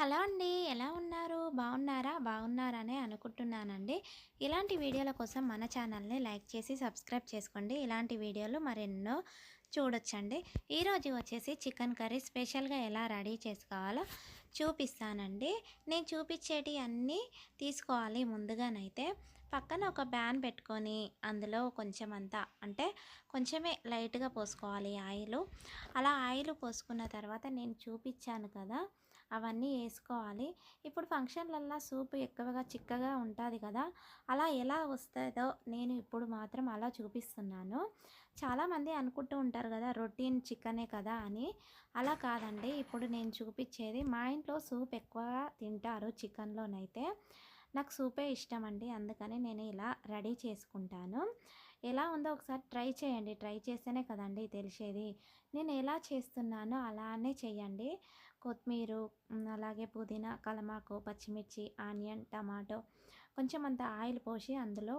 Hello అండి ఎలా ఉన్నారు? బాగున్నారా? బాగున్నారనే అనుకుంటున్నానండి. ఇలాంటి వీడియోల కోసం మన ఛానల్ని లైక్ చేసి సబ్స్క్రైబ్ చేసుకోండి. ఇలాంటి వీడియోలు మరెన్నో చూడొచ్చండి. ఈరోజు వచ్చేసి చికెన్ కర్రీ స్పెషల్గా ఎలా రెడీ చేసుకోవాలో చూపిస్తానండి. నేను చూపించేటి అన్నీ తీసుకోవాలి ముందుగానైతే. పక్కన ఒక ప్యాన్ పెట్టుకొని అందులో కొంచెం అంతా అంటే కొంచెమే లైట్గా పోసుకోవాలి ఆయిల్. అలా ఆయిల్ పోసుకున్న తర్వాత నేను చూపించాను కదా అవన్నీ వేసుకోవాలి. ఇప్పుడు ఫంక్షన్లల్లో సూప్ ఎక్కువగా చిక్కగా ఉంటుంది కదా అలా ఎలా వస్తుందో నేను ఇప్పుడు మాత్రం అలా చూపిస్తున్నాను. చాలామంది అనుకుంటూ ఉంటారు కదా రొటీన్ చికెనే కదా అని. అలా కాదండి ఇప్పుడు నేను చూపించేది మా ఇంట్లో సూప్ ఎక్కువగా తింటారు చికెన్లోనైతే. నాకు సూపే ఇష్టం అండి అందుకని నేను ఇలా రెడీ చేసుకుంటాను. ఎలా ఉందో ఒకసారి ట్రై చేయండి. ట్రై చేస్తేనే కదండి తెలిసేది. నేను ఎలా చేస్తున్నానో అలానే చేయండి. కొత్తిమీర అలాగే పుదీనా కలమాకు పచ్చిమిర్చి ఆనియన్ టమాటో కొంచెం అంత ఆయిల్ పోసి అందులో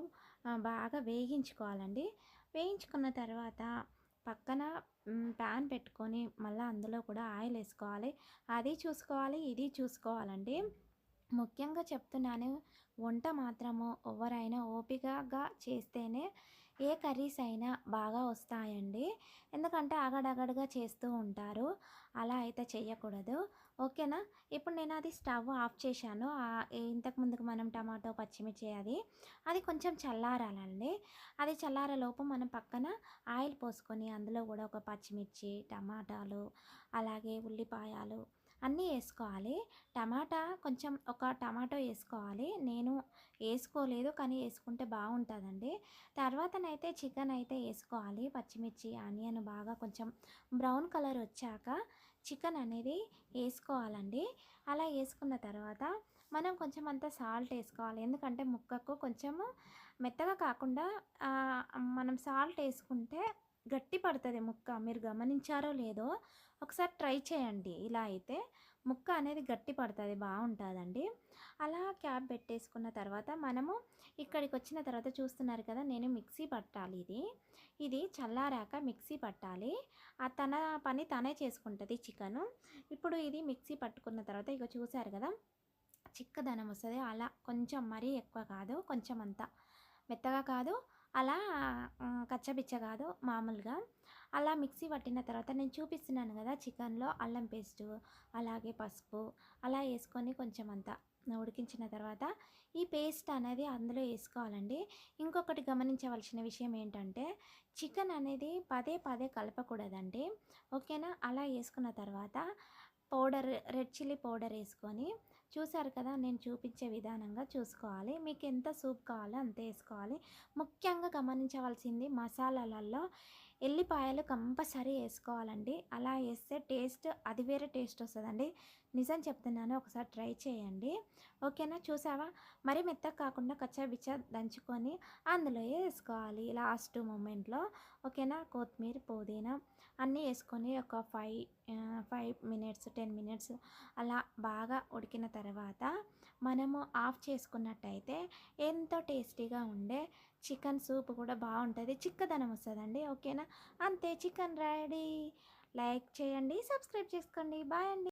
బాగా వేగించుకోవాలండి. వేయించుకున్న తర్వాత పక్కన ప్యాన్ పెట్టుకొని మళ్ళీ అందులో కూడా ఆయిల్ వేసుకోవాలి. అది చూసుకోవాలి ఇది చూసుకోవాలండి ముఖ్యంగా చెప్తున్నాను వంట మాత్రము ఎవరైనా ఓపికగా చేస్తేనే ఏ కర్రీస్ అయినా బాగా వస్తాయండి. ఎందుకంటే అగడగడగా చేస్తూ ఉంటారు. అలా అయితే చేయకూడదు ఓకేనా? ఇప్పుడు నేను అది స్టవ్ ఆఫ్ చేశాను. ఇంతకుముందుకు మనం టమాటో పచ్చిమిర్చి అది అది కొంచెం చల్లారాలండి. అది చల్లారలోపు మనం పక్కన ఆయిల్ పోసుకొని అందులో కూడా ఒక పచ్చిమిర్చి టమాటాలు అలాగే ఉల్లిపాయలు అన్నీ వేసుకోవాలి. టమాటా కొంచెం ఒక టమాటో వేసుకోవాలి. నేను వేసుకోలేదు కానీ వేసుకుంటే బాగుంటుందండి. తర్వాతనైతే చికెన్ అయితే వేసుకోవాలి. పచ్చిమిర్చి ఆనియన్ బాగా కొంచెం బ్రౌన్ కలర్ వచ్చాక చికెన్ అనేది వేసుకోవాలండి. అలా వేసుకున్న తర్వాత మనం కొంచెం అంత సాల్ట్ వేసుకోవాలి. ఎందుకంటే ముక్కకు కొంచెము మెత్తగా కాకుండా మనం సాల్ట్ వేసుకుంటే గట్టి పడుతుంది ముక్క. మీరు గమనించారో లేదో ఒకసారి ట్రై చేయండి. ఇలా అయితే ముక్క అనేది గట్టి పడుతుంది బాగుంటుందండి. అలా క్యాప్ పెట్టేసుకున్న తర్వాత మనము ఇక్కడికి వచ్చిన తర్వాత చూస్తున్నారు కదా నేను మిక్సీ పట్టాలి ఇది. ఇది చల్లారాక మిక్సీ పట్టాలి. ఆ తన పని తనే చేసుకుంటుంది చికెను. ఇప్పుడు ఇది మిక్సీ పట్టుకున్న తర్వాత ఇక చూసారు కదా చిక్కదనం వస్తుంది. అలా కొంచెం మరీ ఎక్కువ కాదు కొంచెం అంతా. మెత్తగా కాదు అలా కచ్చబిచ్చ కాదు మామూలుగా. అలా మిక్సీ పట్టిన తర్వాత నేను చూపిస్తున్నాను కదా చికెన్లో అల్లం పేస్టు అలాగే పసుపు అలా వేసుకొని కొంచెం అంతా ఉడికించిన తర్వాత ఈ పేస్ట్ అనేది అందులో వేసుకోవాలండి. ఇంకొకటి గమనించవలసిన విషయం ఏంటంటే చికెన్ అనేది పదే పదే కలపకూడదండి. ఓకేనా? అలా వేసుకున్న తర్వాత పౌడర్ రెడ్ చిల్లీ పౌడర్ వేసుకొని చూసారు కదా నేను చూపించే విధానంగా చూసుకోవాలి. మీకు ఎంత సూప్ కావాలో అంత వేసుకోవాలి. ముఖ్యంగా గమనించవలసింది మసాలాలలో ఎల్లిపాయలు కంపల్సరీ వేసుకోవాలండి. అలా వేస్తే టేస్ట్ అది వేరే టేస్ట్ వస్తుందండి. నిజం చెప్తున్నాను ఒకసారి ట్రై చేయండి. ఓకేనా? చూసావా? మరి మెత్తగా కాకుండా కచ్చాబిచ్చ దంచుకొని అందులో వేసుకోవాలి. లాస్ట్ మూమెంట్లో ఓకేనా? కొత్తిమీర పుదీనా అన్నీ వేసుకొని ఒక five five minutes ten minutes అలా బాగా ఉడికిన తర్వాత మనము ఆఫ్ చేసుకున్నట్టయితే ఎంతో టేస్టీగా ఉండే చికెన్ సూప్ కూడా బాగుంటుంది. చిక్కదనం వస్తుందండి. ఓకేనా? అంతే. Chicken ready. లైక్ చేయండి. సబ్స్క్రైబ్ చేసుకోండి. బాయ్ అండి.